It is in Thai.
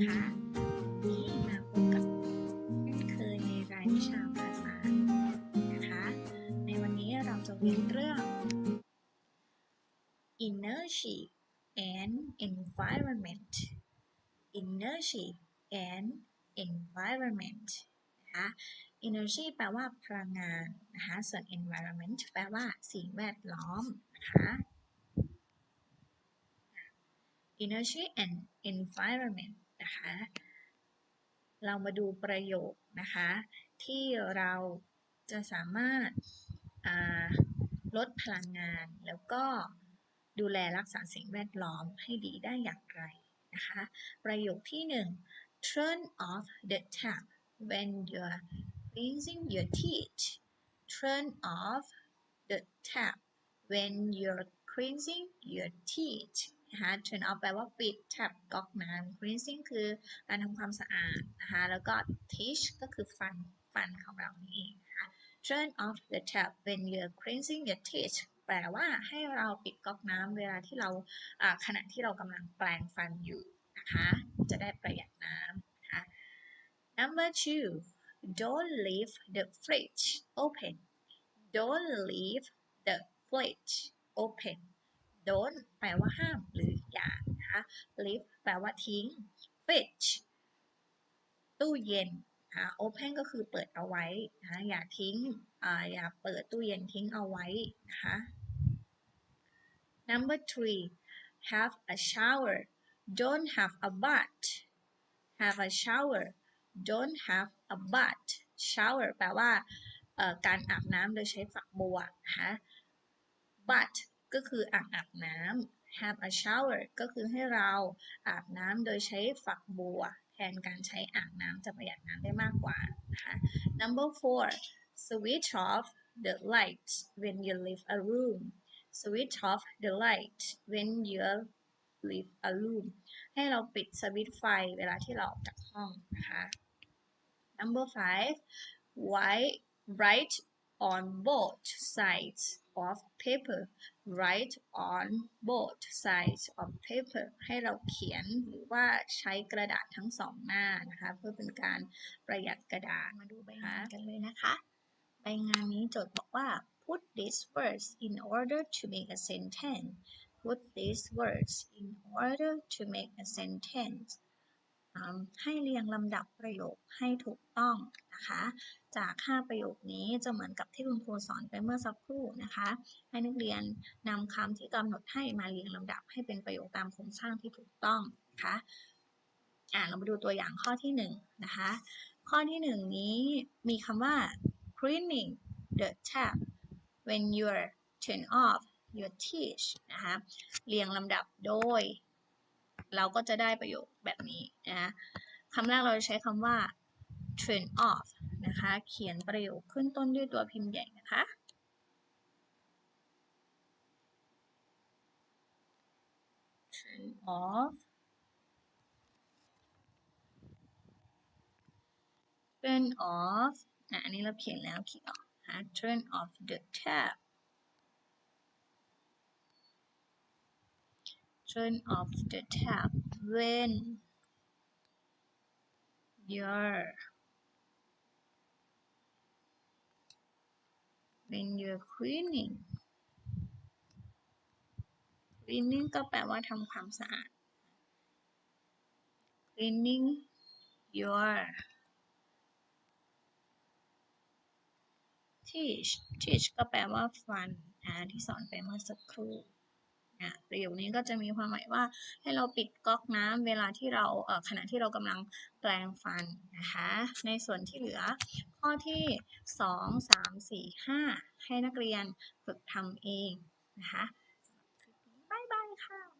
นะคะนี่มาพบกับเช่นเคยในรายวิชาภาษานะคะ ในวันนี้เราจะเรียนเรื่อง inertia and environment inertia and environment นะคะ energy แปลว่าพลังงานนะคะ ส่วน environment แปลว่าสิ่งแวดล้อมนะคะ energy and environment นะคะ เรามาดูประโยคนะคะ ที่เราจะสามารถาลดพลังงาน แล้วก็ดูแลรักษาสิ่งแวดล้อมให้ดีได้อย่างไรนะคะ ประโยคที่หนึ่ง turn off the tap when you're cleansing your teeth turn off the tap when you're cleansing your teeth นะคะ turn off แปลว่าปิด tap ก๊อกน้ำ cleansing คือการทำความสะอาดนะคะ แล้วก็ teeth ก็คือฟันฟันของเรานี่เองนะคะ turn off the tap when you're cleansing your teeth แปลว่าให้เราปิดก๊อกน้ำเวลาที่เราอ่าขณะที่เรากำลังแปลงฟันอยู่นะคะ จะได้ประหยัดน้ำนะคะ number two don't leave the fridge open don't leave the fridge open don't แปลว่าห้ามหรืออย่านะคะ leave แปลว่าทิ้ง fridge ตู้เย็นนะคะ open ก็คือเปิดเอาไว้นะคะอย่าทิ้งอ่าอย่าเปิดตู้เย็นทิ้งเอาไว้นะคะ number three have a shower don't have a bath have a shower don't have a bath shower แปลว่าการอาบน้ำโดยใช้ฝักบัวนะคะ bath ก็คืออ่างอาบน้ำ have a shower ก็คือให้เราอาบน้ำโดยใช้ฝักบัว แทนการใช้อ่างน้ำจะประหยัดน้ำได้มากกว่านะคะ number four switch off the light when you leave a room switch off the light when you leave a room ให้เราปิดสวิตช์ไฟเวลาที่เราออกจากห้องนะคะ number five write write on both sides of paper write on both sides of paper ให้เราเขียนหรือว่าใช้กระดาษทั้งสองหน้านะคะ เพื่อเป็นการประหยัดกระดาษมาดูใบงานกันเลยนะคะ ใบงานนี้โจทย์บอกว่า put these words in order to make a sentence put these words in order to make a sentence อืมให้เรียงลำดับประโยคให้ถูกต้องนะคะ จาก 5 ประโยคนี้จะเหมือนกับที่คุณครูสอนไปเมื่อสักครู่นะคะ ให้นักเรียนนำคำที่กำหนดให้มาเรียงลำดับให้เป็นประโยคตามโครงสร้างที่ถูกต้องนะคะอ่าเรามาดูตัวอย่างข้อที่1นะคะ ข้อที่ 1 นี้มีคำว่า cleaning the tap when you're turn off your teeth นะคะ เรียงลำดับโดย เราก็จะได้ประโยคแบบนี้นะคะคำแรกเราจะใช้คำว่า turn off นะคะ เขียนประโยคขึ้นต้นด้วยตัวพิมพ์ใหญ่นะคะ turn off turn off อะอันนี้เราเขียนแล้วเขียนออกนะ turn off the tap turn off the tap when you're when you're cleaning cleaning ก็แปลว่าทำความสะอาด cleaning your teeth teeth ก็แปลว่าฟันอ่าที่สอนไปเมื่อสักครู่ นะประโยคนี้ก็จะมีความหมายว่าให้เราปิดก๊อกน้ำเวลาที่เราเอ่อขณะที่เรากำลังแปลงฟันนะคะ ในส่วนที่เหลือข้อที่ 2 3 4 5 ให้นักเรียนฝึกทำเองนะคะ บายบายค่ะ